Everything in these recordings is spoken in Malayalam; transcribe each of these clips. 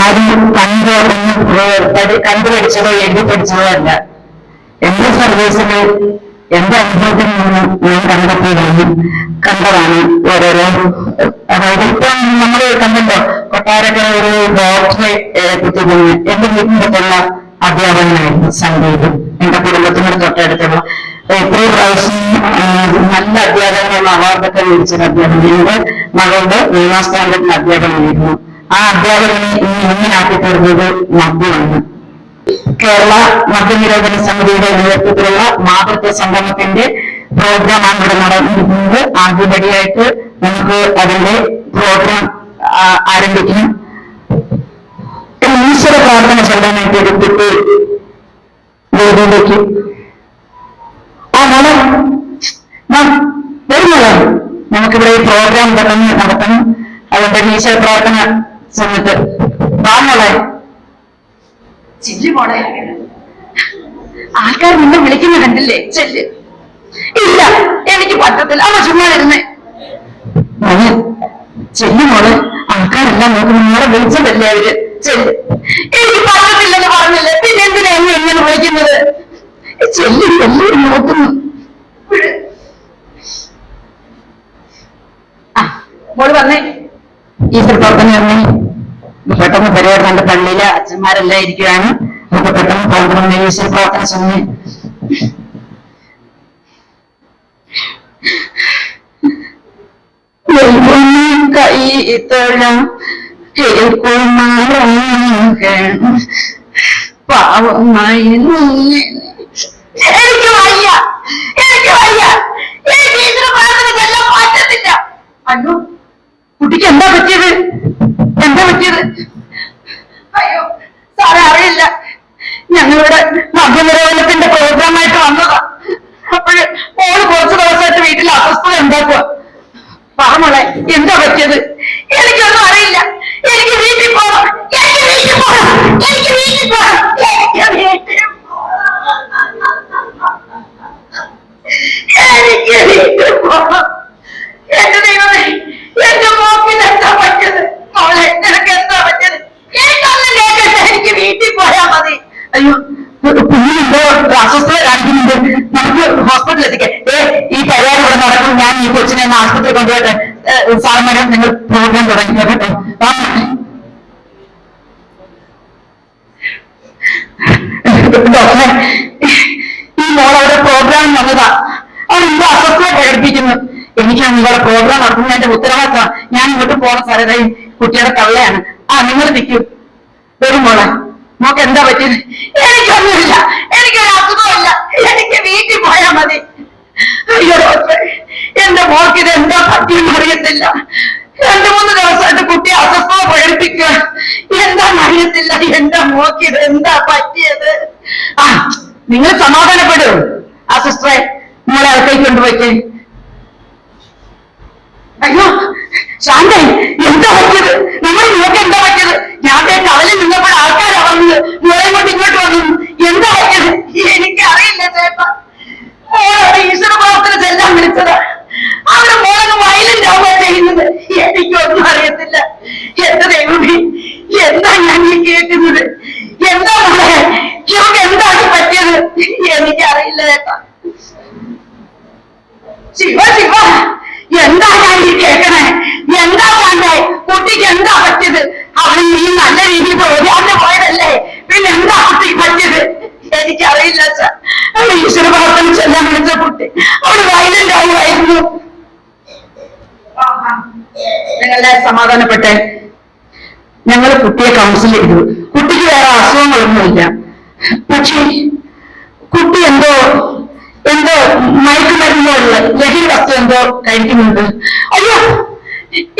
ആരും കണ്ട് ഒന്ന് കണ്ടു പഠിച്ചതോ എഴുതി പഠിച്ചതോ അല്ല എന്റെ സർവീസിൽ എന്റെ അനുഭവത്തിൽ നിന്ന് ഞാൻ കണ്ടെത്തിയതാണ് കണ്ടതാണ് ഓരോരോ അതായത് ഇപ്പം നമ്മൾ കണ്ടല്ലോ കൊട്ടാരക്കര ഒരു ഡോക്ടറെ ഏൽപ്പിച്ചിരുന്നു എന്റെ വീട്ടിനടുത്തുള്ള അധ്യാപകനായിരുന്നു സംഗീതം എന്റെ കുടുംബത്തിനോട് തൊട്ടടുത്തുള്ള എത്രയും പ്രാവശ്യം ആ, നല്ല അധ്യാപകനുള്ള അവാർഡൊക്കെ മേടിച്ചൊരു അധ്യാപകൻ എന്റെ മകളുടെ മൂന്നാം സ്റ്റാൻഡേർഡിൽ അധ്യാപകനായിരുന്നു ആ അധ്യാപകനെ ഇന്ന് ഇങ്ങനാക്കി തീർന്നത്? മദ്യമാണ് കേരള മദ്യനിരോധന സമിതിയുടെ നേതൃത്വത്തിലുള്ള മാതൃത്വ സംഗമത്തിന്റെ പ്രോഗ്രാമാണ് ഇവിടെ നടന്നിരിക്കുന്നത്. ആദ്യപടിയായിട്ട് നമുക്ക് അതിന്റെ പ്രോഗ്രാം ആരംഭിക്കണം ഈശ്വര പ്രാർത്ഥന ചൊല്ലാനായിട്ട് കുട്ടി വേദിയിലേക്ക് നമുക്കിവിടെ ഈ പ്രോഗ്രാം പെട്ടെന്ന് നടത്തണം. അതുകൊണ്ട് ഒരു ഈശ്വര പ്രാർത്ഥന സമയത്ത്. വാ മോളെ. ചില്ലി മോളെ. ആൾക്കാർ നിന്നെ വിളിക്കുന്ന കണ്ടില്ലേ? ചെല്ല്. ഇല്ല എനിക്ക് പറ്റത്തില്ല. അവ ചുമ്മാ ഇരുന്നേ. ചെല്ലു മോളെ. ആൾക്കാരെല്ലാം നോക്കി നിങ്ങളെ വിളിച്ചതല്ലേ അവർ? ചെല്ല്. എനിക്ക് പറ്റത്തില്ലെന്ന് പറഞ്ഞില്ലേ? പിന്നെ എന്തിനാ എന്നെ ഇങ്ങനെ വിളിക്കുന്നത്? ചെല്ലു എല്ലാവരും നോക്കുന്നു വിട്. ആ വന്നേ ഈശ്വര പ്രാർത്ഥന ഇറങ്ങി. പെട്ടെന്ന് പരിപാടി കണ്ട് പള്ളിയിലെ അച്ഛന്മാരെല്ലാം ഇരിക്കുകയാണ്. നമുക്ക് പെട്ടെന്ന് പോകണം ഈശ്വര പ്രാർത്ഥന ചൊല്ലി. കൈ തൊഴാം. കേൾക്കുമാറാകണം പാവമായി എനിക്ക് വയ്യ. എനിക്ക് വയ്യ. എനിക്ക് ഈശ്വര പ്രാർത്ഥന ചെല്ലാൻ പറ്റത്തില്ല അയ്യോ. കുട്ടിക്ക് എന്താ പറ്റിയത്? എന്താ പറ്റിയത്? അയ്യോ സാറേ അറിയില്ല. ഞങ്ങളുടെ മദ്യനിരോധനത്തിന്റെ പ്രോഗ്രാമായിട്ട് വന്നതാ. അപ്പോഴ് മോൾ കുറച്ച് ദിവസമായിട്ട് വീട്ടിൽ അസ്വസ്ഥത ഉണ്ടാക്കുക പറഞ്ഞോളെ എന്താ പറ്റിയത് എനിക്കൊന്നും അറിയില്ല എനിക്ക് വീട്ടിൽ പോകണം എനിക്ക് വീട്ടിൽ പോകണം എനിക്ക് വീട്ടിൽ പോകണം എനിക്ക് വീട്ടിൽ പോകണം എനിക്ക് വീട്ടിൽ പോകണം എന്റെ ദൈവമേ എന്റെ മോക്കിന് എന്താ പറ്റിയത് മോളെ നിനക്ക് എന്താ പറ്റിയത് എനിക്കൊന്നും കേൾക്കണ്ട എനിക്ക് പോയാ മതി. അയ്യോ കുഞ്ഞിനെന്തോ അസ്വസ്ഥത കാണിക്കുന്നുണ്ട്. നമുക്ക് ഹോസ്പിറ്റലിൽ എത്തിക്കാം. ഏ ഈ പരിപാടി ഇവിടെ നടക്കും ഞാൻ ഈ കൊച്ചിനെ ആശുപത്രി കൊണ്ടുപോയിട്ട് മാഡം നിങ്ങൾ പ്രോഗ്രാം തുടങ്ങി കേട്ടോ. ഡോക്ടറെ ഈ മോൾ അവിടെ പ്രോഗ്രാം വന്നതാ. അവൾ എന്തോ അസ്വസ്ഥത പ്രകടിപ്പിക്കുന്നു. എനിക്കാണ് നിങ്ങളുടെ പ്രോഗ്രാം നടത്തുന്നതിന്റെ ഉത്തരവാദിത്തമാണ് ഞാൻ ഇങ്ങോട്ട് പോണ സാറേ. കുട്ടിയുടെ കള്ളയാണ്. ആ നിങ്ങൾ നിൽക്കൂ. വരും മോളെ. മോക്ക് എന്താ പറ്റിയത്? എനിക്കൊന്നുമില്ല. എനിക്കൊരു അസുഖമില്ല എനിക്ക് വീട്ടിൽ പോയാ മതി. അയ്യോ എന്റെ മോൾക്ക് ഇത് എന്താ പറ്റിയെന്ന് അറിയത്തില്ല. രണ്ടു മൂന്ന് ദിവസമായിട്ട് കുട്ടി അസ്വസ്ഥത പ്രകടിപ്പിക്കുക എന്താന്ന് അറിയത്തില്ല. എന്റെ മോക്ക് ഇത് എന്താ പറ്റിയത്? ആ നിങ്ങൾ സമാധാനപ്പെടും ആ സിസ്റ്ററെ നിങ്ങളെ അടുത്തേക്ക് കൊണ്ടുപോയിക്കേ അയ്യോ ശാന്തേ എന്താ പറ്റിയത്? നമ്മൾ മോക്ക് എന്താ പറ്റിയത്? ഞാൻ ദേ കവലിൽ നിന്നപ്പോൾ ആൾക്കാരാ വന്നത് മോളെ ഇങ്ങോട്ട് വന്നു. എന്താ എനിക്ക് അറിയില്ല ചേട്ടാ. ഈശ്വര പ്രവർത്തന ചെല്ലാൻ വിളിച്ചത്. അവർ മോളൊന്ന് വയലന്റ് ആവുക ചെയ്യുന്നത് എനിക്കൊന്നും അറിയത്തില്ല. എന്റെ ദൈവമേ എന്താ ഞാൻ ഈ കേൾക്കുന്നത്? എന്താ മോളെ ഇവർക്ക് എന്താണ് പറ്റിയത്? എനിക്കറിയില്ല ചേട്ടാ. ശിവ എന്താ ഞാൻ ഈ കേൾക്കണേ? എന്താ കണ്ടേ കുട്ടിക്ക് എന്താ പറ്റിയത്? അവൻ ഈ നല്ല രീതിയിൽ പ്രോഗ്രാമിന് പോയതല്ലേ? പിന്നെ എന്താ കുട്ടി പറ്റിയത് എനിക്കറിയില്ല അവൾ ഈശ്വര ഭാഗത്തിന് ചെല്ലാൻ വിളിച്ച കുട്ടി. അവൾ വയലന്റ് ആയിരുന്നു നിങ്ങളുടെ സമാധാനപ്പെട്ടെ ഞങ്ങൾ കുട്ടിയെ കൗൺസിൽ ചെയ്തു. കുട്ടിക്ക് വേറെ അസുഖങ്ങളൊന്നുമില്ല പക്ഷേ കുട്ടി എന്തോ എന്തോ മയക്കുമരുന്നുള്ള ലഹരി വസ്തു എന്തോ കഴിക്കുന്നുണ്ട്. അയ്യോ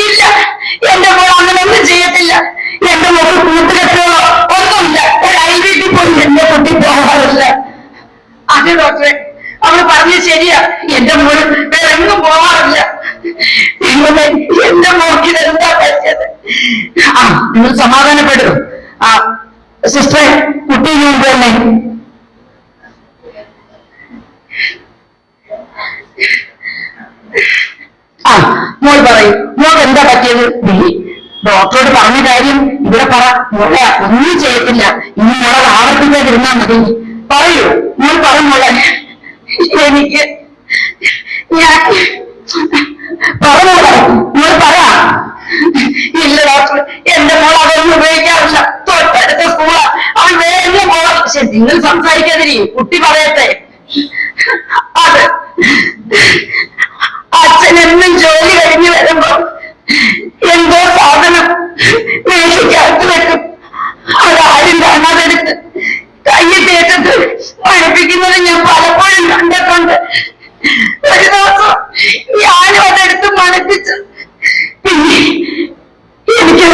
ഇല്ല. എന്റെ മോൾ അങ്ങനെ ഒന്നും ചെയ്യത്തില്ല എന്റെ മോൾക്ക് കൂട്ടുകെട്ടോ ഒന്നുമില്ല ഒരു അയൽവീട്ടിൽ പോലും എന്റെ കുട്ടി പോകാറില്ല അതെ ഡോക്ടറെ. അവൾ പറഞ്ഞു ശരിയാ. എന്റെ മോൾ വേറെ എങ്ങും പോവാറില്ല. എന്റെ മോൾക്ക് എന്താ പറ്റിയത്? ആ നിങ്ങൾ സമാധാനപ്പെടും. ആ സിസ്റ്ററെ കുട്ടി കൊണ്ടുവന്നേ ആ മോൾ പറയും മോൾ എന്താ പറ്റിയത്? ബില്ലി ഡോക്ടറോട് പറഞ്ഞ കാര്യം ഇവിടെ പറ. മോളെ ഒന്നും ചെയ്യത്തില്ല. ഇനി മോളെ ആവർത്തിക്കാതിരുന്നാ മതി. പറയൂ. ഞാൻ പറഞ്ഞോളെ. മോളെ എനിക്ക് ഞാൻ പറഞ്ഞോളെ. മോൾ പറയാ ഇല്ല ഡോക്ടർ എന്റെ മോൾ അതൊന്നും ഉപയോഗിക്കാറില്ല. തൊട്ടടുത്ത സ്കൂളാ. അവൻ വേറെ പോകാം പക്ഷെ നിങ്ങൾ സംസാരിക്കാതിരി കുട്ടി പറയട്ടെ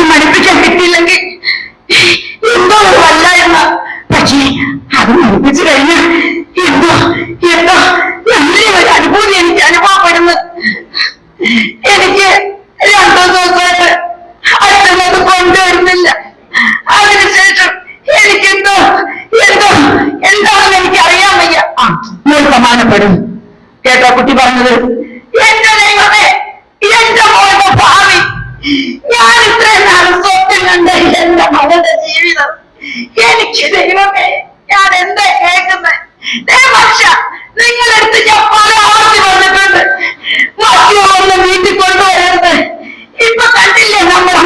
മണിപ്പിക്കാൻ കിട്ടിയില്ലെങ്കിൽ എന്തോ ഒരു വല്ലായ്മ പക്ഷേ അത് മണിപ്പിച്ചു കഴിഞ്ഞാൽ എന്തോ എന്തോ നല്ലൊരു അനുഭൂതി എനിക്ക് അനുഭവപ്പെടുന്നു എനിക്ക് രണ്ടു ദിവസമായിട്ട് അച്ഛനത് കൊണ്ടുവരുന്നില്ല അതിനുശേഷം എനിക്കെന്തോ എന്തോ എന്താണെന്ന് എനിക്ക് അറിയാൻ വയ്യ ആ മോൾ സമാനപ്പെടും കേട്ടോ കുട്ടി പറഞ്ഞത് എന്റെ ദൈവമേ എന്റെ മോന്റെ ഭാവി ഞാൻ ഇത്രയും നാൾ സ്വപ്നം കണ്ട എന്റെ മകളുടെ ജീവിതം എനിക്ക് ദൈവമേ ഞാൻ എന്താ കേൾക്കുന്നത് നിങ്ങളെടുത്ത് ഞാൻ പല ആവശ്യം വന്നിട്ടുണ്ട്. വീട്ടിൽ കൊണ്ടുവരുന്നത് ഇപ്പൊ കണ്ടില്ലേ നമ്മുടെ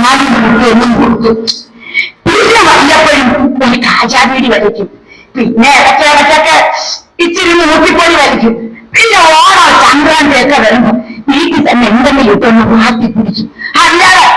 വന്നപ്പോഴും നാലും എന്നും കൊടുത്തു പിന്നെ വല്ലപ്പോഴും ഒരു കാജാവീടി വലിക്കും പിന്നെ ഇടയ്ക്ക് ഇടയ്ക്കൊക്കെ ഇച്ചിരി മൂക്കിപ്പൊടി വലിക്കും പിന്നെ ഓണോ സംക്രാന്തിയൊക്കെ വരുമ്പോ വീട്ടിൽ തന്നെ എന്തെങ്കിലും ഇട്ടൊന്ന് മാറ്റി പിടിക്കും അല്ലാതെ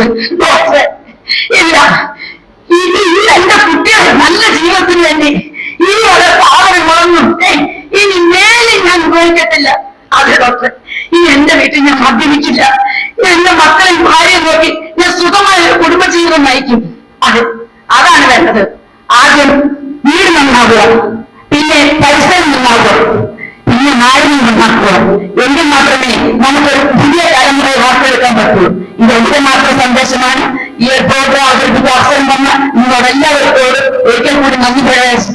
നന്നാവേണ്ടത് ഡോക്ടറെ ഇല്ല. ഇനി ഈ എന്റെ കുട്ടികൾ നല്ല ജീവിതത്തിന് വേണ്ടി ഇനിയുള്ള സാധനങ്ങളൊന്നും ഏയ്, ഇനി മേലെ ഞാൻ ഉപയോഗിക്കത്തില്ല. അതെ ഡോക്ടറെ. ഇനി എന്റെ വീട്ടിൽ ഞാൻ മദ്യപിക്കില്ല എന്റെ മക്കളെയും ഭാര്യയും നോക്കി ഞാൻ സുഖമായ ഒരു കുടുംബജീവിതം നയിക്കും. അതെ അതാണ് വേണ്ടത്. ആദ്യം വീട് നന്നാവുക പിന്നെ പരിസരം നന്നാവുക പിന്നെ നാടിനെ നന്നാക്കുക. എങ്കിൽ മാത്രമേ many years,